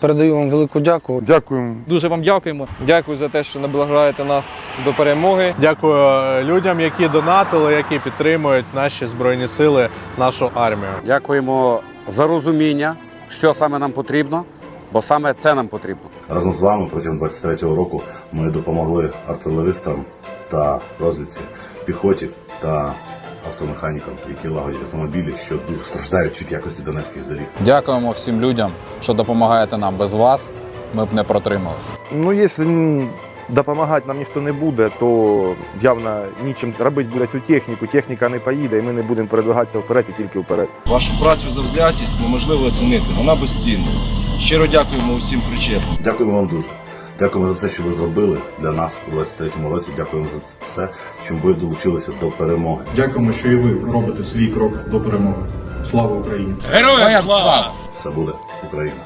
Передаю вам велику дяку. Дякуємо. Дуже вам дякуємо. Дякую за те, що наближаєте нас до перемоги. Дякую е, людям, які донатили, які підтримують наші збройні сили, нашу армію. Дякуємо за розуміння, що саме нам потрібно, бо саме це нам потрібно. Разом з вами протягом 23-го року ми допомогли артилеристам та розвідці, піхоті та автомеханікам, які лагодять автомобілі, що дуже страждають від якості донецьких доріг. Дякуємо всім людям, що допомагаєте нам. Без вас ми б не протрималися. Ну, якщо допомагати нам ніхто не буде, то явно нічим робити буде цю техніку. Техніка не поїде, і ми не будемо передвигатися вперед і тільки вперед. Вашу працю за взлятість неможливо оцінити. Вона безцінна. Щиро дякуємо усім причетним. Дякуємо вам дуже. Дякуємо за все, що ви зробили для нас у 23-му році. Дякуємо за все, чим ви долучилися до перемоги. Дякуємо, що і ви робите свій крок до перемоги. Слава Україні! Героям слава! Все буде Україна!